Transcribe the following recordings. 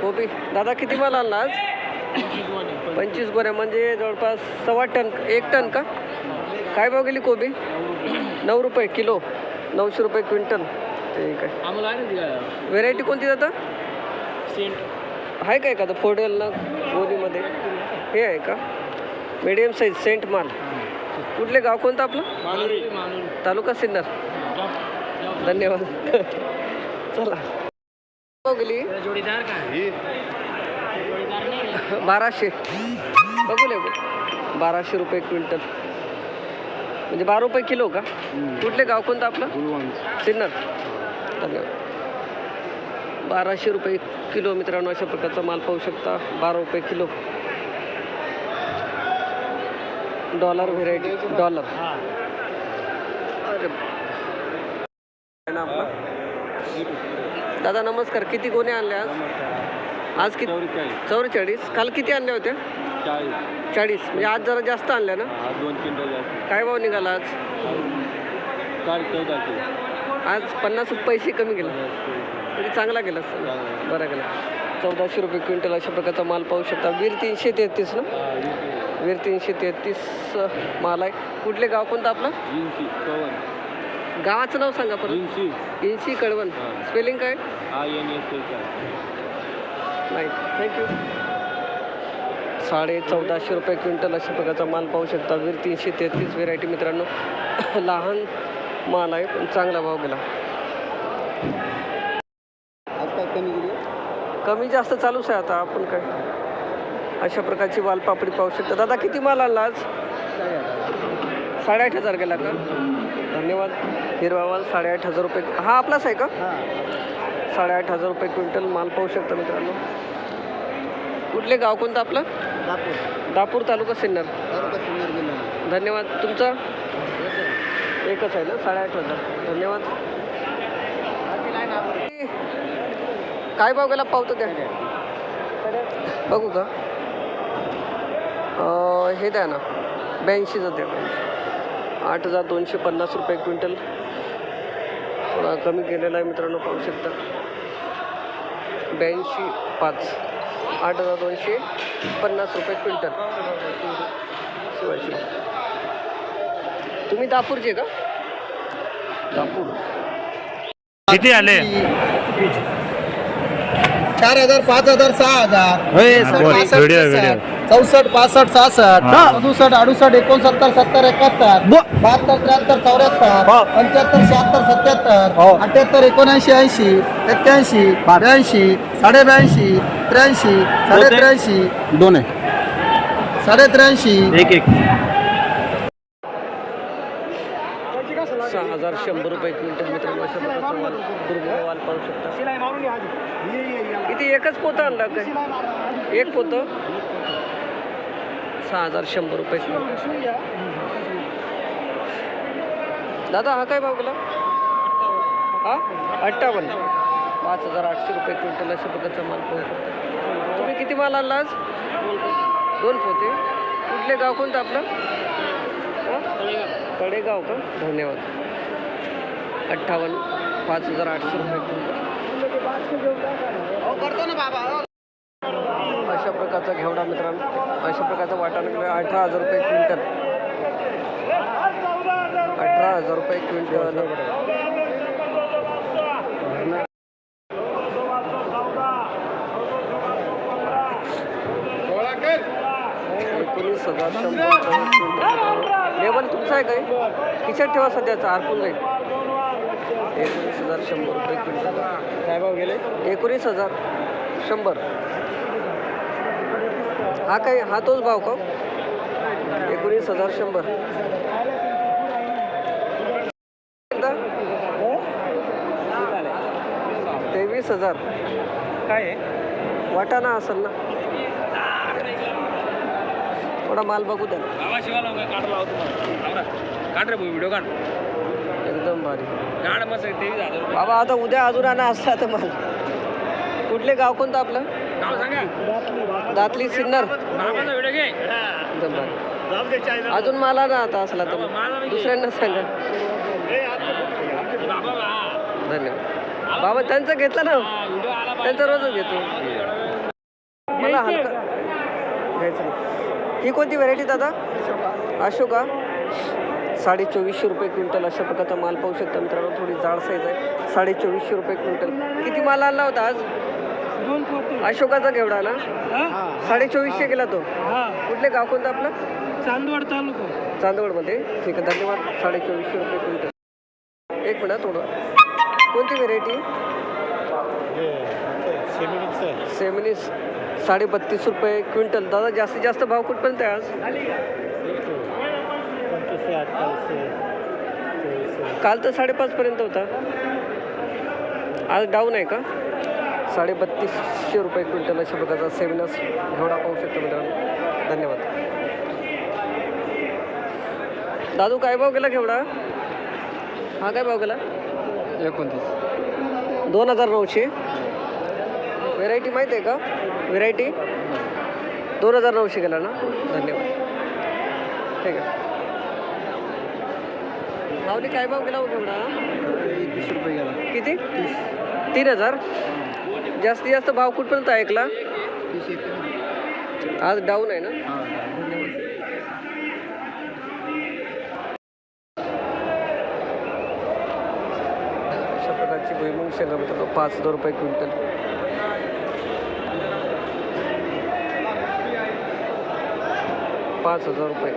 कोबी दादा किती माल आणला आज? पंचवीस गोण्या. म्हणजे जवळपास सव्वा टन एक टन का? काय भाव गेली कोबी? नऊ रुपये किलो. नऊशे रुपये क्विंटल. ठीक आहे. व्हेरायटी कोणती दादा? सेंट आहे का एखादं? फोडेल ना गोलीमध्ये हे आहे का? मीडियम साईज सेंट माल. कुठले गाव कोणतं आपलं? तालुका सिन्नर. धन्यवाद. चला. गेली जोडीदार का? जोडीदार नाही बाराशे. बघू ले बाराशे रुपये क्विंटल. म्हणजे बारा रुपये किलो का? कुठले गाव कोणतं आपलं? सिन्नर. धन्यवाद. बाराशे रुपये किलो मित्रांनो अशा प्रकारचा माल पाहू शकता. बारा रुपये किलो. Dollar variety. डॉलर. हा. अरे. आपला? दादा नमस्कार. किती गोणे आणले आज? आज किती? चौवेचाळीस. काल किती आणल्या होत्या? चाळीस. चाळीस. म्हणजे आज जरा जास्त आणल्या ना? हा दोन क्विंटल जास्त. काय भाव निघाला आज? साडे चौदाशे आज पन्नास पैसे कमी गेला तरी चांगला गेला बरा गेला चौदाशे रुपये क्विंटल अशा प्रकारचा माल पाहू शकता. वीर तीनशे तेहतीस ना? वीर तीनशे. तेहतीस माल आहे. कुठले गाव कोणतं आपलं? गावाचं नाव सांगा परत. इंची इंशी कळवण हां. स्पेलिंग काय? हा एन एस एच नाही थँक्यू साडे चौदाशे रुपये क्विंटल अशा प्रकारचा माल पाहू शकता. वीर तीनशे तेहतीस व्हेरायटी मित्रांनो. लहान माल आहे पण चांगला भाव गेला. आज काय कमी गेली कमी जास्त चालूच आहे आता आपण काय? अशा प्रकारची वालपापडी पाहू शकता. दादा किती माल आणला आज? साडेआठ हजार गेला का? धन्यवाद. हिरवा माल साडेआठ हजार रुपये हा आपलाच आहे का? साडेआठ हजार रुपये क्विंटल माल पाहू शकता मित्रांनो. कुठले गाव कोणतं आपलं? दापूर. तालुका सिन्नर. धन्यवाद. तुमचं? एकच आहे. ना? साडेआठ हजार. धन्यवाद. काय भाव गेला? पावतो त्या बघू का? हे द्या ना. ब्याऐंशीचं द्या. आठ हजार दोनशे पन्नास रुपये क्विंटल. थोडा कमी केलेला आहे मित्रांनो पाहू शकता. ब्याऐंशी पाच आठ हजार दोनशे पन्नास रुपये क्विंटल. शिवाजी. तुम्ही दापूरचे का? दापूर. किती आले? चार हजार पाच हजार सहा हजार. चौसष्ट पासष्ट सहासष्ट सदुसष्ट अडुसष्ट एकोणसत्तर सत्तर एकाहत्तर बहात्तर त्र्याहत्तर चौऱ्याहत्तर पंच्याहत्तर शहात्तर सत्याहत्तर अठ्याहत्तर एकोणऐंशी ऐंशी एक्क्याऐंशी ब्याऐंशी साडे ब्याऐंशी त्र्याऐंशी साडे त्र्याऐंशी दोन साडे त्र्याऐंशी एक एक. सहा हजार शंभर रुपये क्विंटल मित्रांनो अशा प्रकारचा माल पाहू शकता. किती एकच पोतं आणला काय एक पोतं? सहा हजार शंभर रुपये. दादा हा काय भाव गेला? हा? अठ्ठावन्न. पाच हजार आठशे रुपये क्विंटल अशा प्रकारचा माल पाहू शकता. तुम्ही किती माल आणला आज? दोन पोते. कुठले गाव कोणतं आपलं? हा? तळेगाव का? धन्यवाद. अठ्ठावन्न पाच हजार आठशे रुपये. क्विंटल अशा प्रकारचा घेवडा मित्रांनो. अशा प्रकारचा वाटा अठरा हजार रुपये क्विंटल. अठरा हजार रुपये क्विंटल. एकोणीस हजार शंभर रुपये क्विंटल. लेवल तुमचं आहे काय? खिशात ठेवा सध्याचा हरपून जाईल. एकोणीस हजार शंभर रुपये क्विंटल. काय भाव गेले? एकोणीस हजार शंभर. हा काय हा तोच भाव का? एकोणीस हजार शंभर. तेवीस हजार. काय वाटाणा असेल ना. थोडा माल बघू द्या. ना. बाबा शिवाला काढ काढ रे व्हिडिओ काढ. एकदम भारी. काढ मस्त तेवीस हजार बाबा आता उद्या अजून आणा असला तर माल. कुठले गाव कोणतं आपलं? सांगा. दातली सिन्नर. बाबाचा व्हिडिओ घे. एकदम भारी. अजून मला ना आता असला तर दुसऱ्यांना सांगा. बाबा धन्यवाद. बाबा त्यांचं घेतलं ना? त्यांचं रोजच घेतो. चांगला हलका घ्यायचं ही कोणती व्हेरायटी दादा? अशोका. साडे चोवीसशे रुपये क्विंटल अशा प्रकारचा माल पाहू शकता मित्रांनो. थोडी जाड साईज आहे. साडे चोवीसशे रुपये क्विंटल. किती माल आणला होता आज? अशोकाचा घेवडा ना? साडे चोवीसशे गेला तो. कुठले गाव कोणतं आपलं? चांदवड तालुका. चांदवडमध्ये. ठीक आहे धन्यवाद. साडे चोवीसशे रुपये क्विंटल. एक मिनिट थोडं. कोणती व्हेरायटी सेमिनीस साडे बत्तीस रुपये क्विंटल. दादा जास्तीत जास्त भाव कुठपर्यंत आहे आज? काल तर साडेपाचपर्यंत होता. आज डाऊन आहे का? साडे बत्तीसशे रुपये क्विंटल अशा प्रकारचा सेमिनस घेवडा पाहू शकतो मित्रांनो. धन्यवाद. दादू काय भाव गेला घेवडा हा काय भाव गेला एकोणतीस. दोन हजार नऊशे. व्हेरायटी माहीत आहे का? व्हेरायटी दोन हजार नऊशे गेला ना? धन्यवाद. ठीक आहे. माऊली काय भाव गेला हो घेवडा एकवीस रुपये गेला. किती? तीन हजार? जास्तीत जास्त भाव कुठपर्यंत ऐकला तीस आज डाऊन आहे ना? अशा प्रकारची भुईमुंग शेंगा मित्रांनो पाच हजार रुपये क्विंटल. पाच हजार रुपये.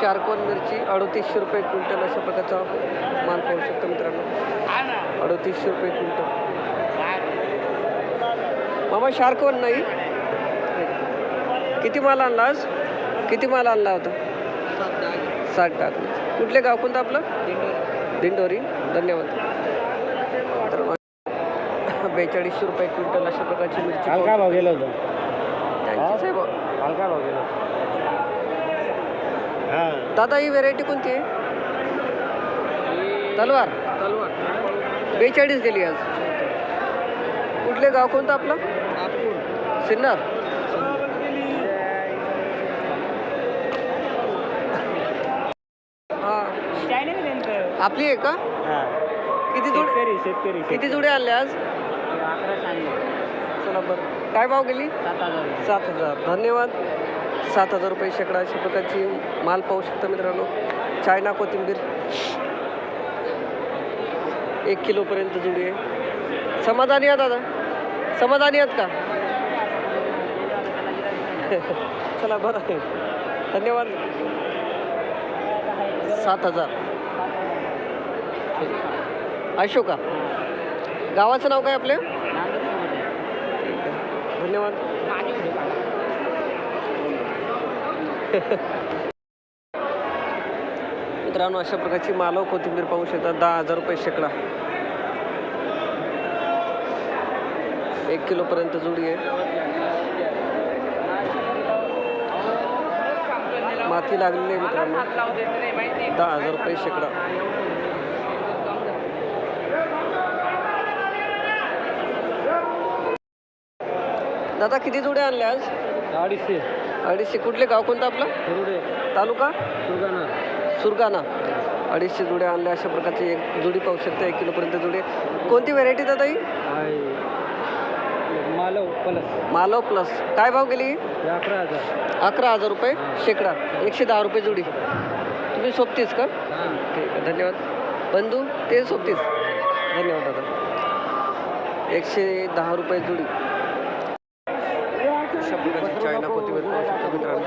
शार्कवन मिरची अडतीसशे रुपये क्विंटल अशा प्रकारचा माल पाहू शकतो मित्रांनो. अडतीसशे रुपये क्विंटल. मामा शार्कवन नाही. किती माल आणला आज? किती माल आणला होता? साठ टाकले कुठले गाव कोणतं आपलं? दिंडोरी. धन्यवाद. बेचाळीसशे रुपये क्विंटल अशा प्रकारची मिरची काल काय भाव गेला होता? आहे भाव गेला हा. दादा ही व्हेरायटी कोणती आहे? तलवार. बेचाळीस गेली आज. कुठले गाव कोणतं आपलं? सिन्नर. हा. आपली आहे का? किती जुडे शेतकरी शेतकरी किती जुडे आणले आज? अकरा सांगले चला बरं. काय भाव गेली? सात हजार. धन्यवाद. सात हजार रुपये शेकडा अशा प्रकारची माल पाहू शकता मित्रांनो. चायना कोथिंबीर. एक किलोपर्यंत जुडी आहे. समाधानी आहात दादा? समाधानी आहात का? चला बरं आहे. धन्यवाद. सात हजार. अशोका. गावाचं नाव काय आपल्या धन्यवाद. मित्रांनो अशा प्रकारची मालव कोथिंबीर पाहू शकता. दहा हजार रुपये शेकडा. एक किलोपर्यंत जुडी आहे. माती लागलेली आहे मित्रांनो. दहा हजार रुपये शेकडा. दादा किती जुडे आणले आज? अडीचशे. अडीचशे. कुठले गाव कोणतं आपलं? तालुका? सुरगाणा. सुरगाणा. अडीचशे जुड्या आणल्या अशा प्रकारची एक जुडी पाहू शकता एक किलोपर्यंत जुडी. कोणती व्हेरायटी दादा ही? मालव प्लस मालव प्लस काय भाव गेली अकरा हजार. अकरा हजार रुपये. शेकडा. एकशे दहा रुपये जुडी. तुम्ही सोबतीस का? ठीक आहे धन्यवाद. बंधू ते सोबतीस. धन्यवाद दादा. एकशे दहा रुपये जुडी. अशा प्रकारची चायना कोथिंबीर पाहू शकता मित्रांनो.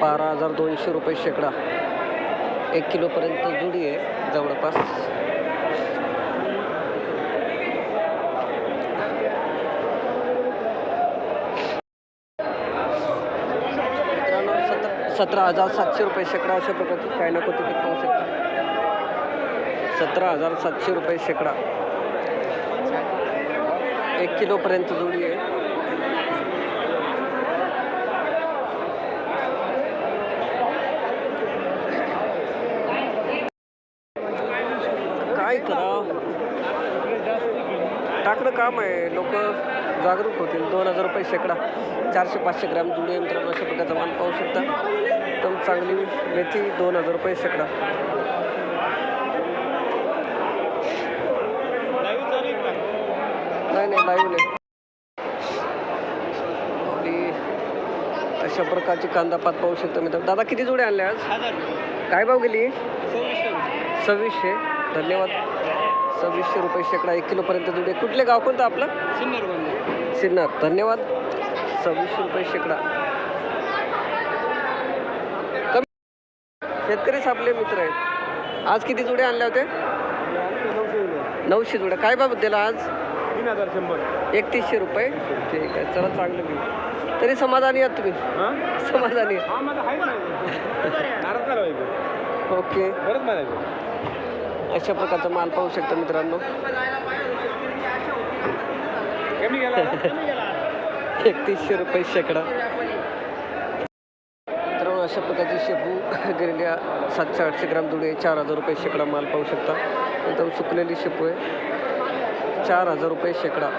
बारा हजार दोनशे रुपये शेकडा. एक किलोपर्यंत जुडी आहे जवळपास. सतरा सतरा हजार सातशे रुपये शेकडा अशा प्रकारची चायना कोथिंबीर पाहू शकता सतरा हजार सातशे रुपये शेकडा. एक किलोपर्यंत जुडी आहे. काय करा? टाकणं काम आहे. लोक जागरूक होतील. दोन हजार रुपये शेकडा चारशे पाचशे ग्रॅम जुडे आहे. अशा प्रकारचा माल पाहू शकता. एकदम चांगली मेथी दोन हजार रुपये शेकडा. नाही लाईव्ह नाही आणि अशा प्रकारची कांदा पात पाहू शकतो मित्र दादा किती जोडे आणले आज? काय भाव गेली? सव्वीसशे. धन्यवाद. सव्वीसशे रुपये शेकडा एक किलोपर्यंत जुडे कुठले गाव कोणतं आपलं? सिन्नर धन्यवाद. सव्वीसशे रुपये शेकडा. कमी शेतकरीच आपले मित्र आहेत. आज किती जुडे आणले होते नऊशे जुड्या. काय बाबत दिला आज? तीन हजार शंभर. एकतीसशे रुपये? ठीक आहे चला चांगलं मी तरी समाधानी आहात तुम्ही? समाधानी ओके. बरंच म्हणायचं अशा प्रकारचा माल पाहू शकता मित्रांनो. एकतीसशे रुपये शेकडा. मित्रांनो अशा प्रकारची शेपू गेलेल्या सातशे आठशे ग्राम जुडे चार हजार रुपये शेकडा माल पाहू शकता. एकदम सुकलेली शेपू आहे. चार हजार रुपये शेकडा.